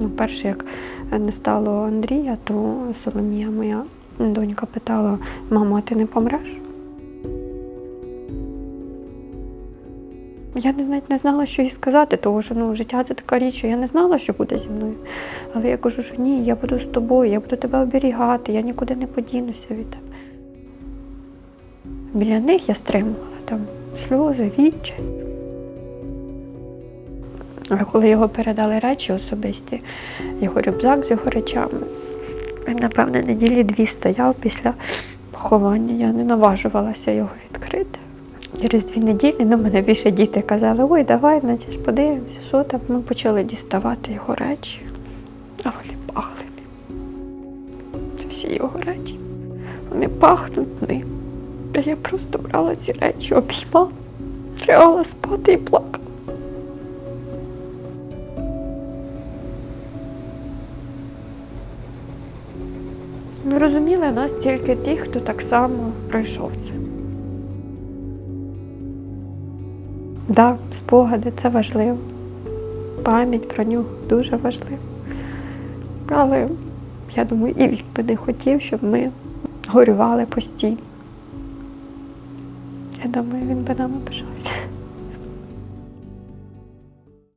Ну, перше, як не стало Андрія, то Соломія, моя донька, питала: мамо, а ти не помреш? Я навіть не знала, що їй сказати, тому що ну, життя це така річ, що я не знала, що буде зі мною. Але я кажу, що ні, я буду з тобою, я буду тебе оберігати, я нікуди не подінуся від тебе. Біля них я стримувала там сльози, відчай. А коли його передали речі особисті, його рюкзак з його речами, він, напевне, неділі дві стояв після поховання. Я не наважувалася його відкрити. Через дві неділі ну, мене більше діти казали, ой, давай, наче ж подивимося, що там. Ми почали діставати його речі, а вони пахли. Це всі його речі. Вони пахнуть ним. Я просто брала ці речі, обіймала, лягала спати і плакала. Розуміли нас тільки ті, хто так само пройшов це. Так, да, спогади це важливо. Пам'ять про нього дуже важлива. Але я думаю, і він би не хотів, щоб ми горювали постійно. Я думаю, він би нам обижався.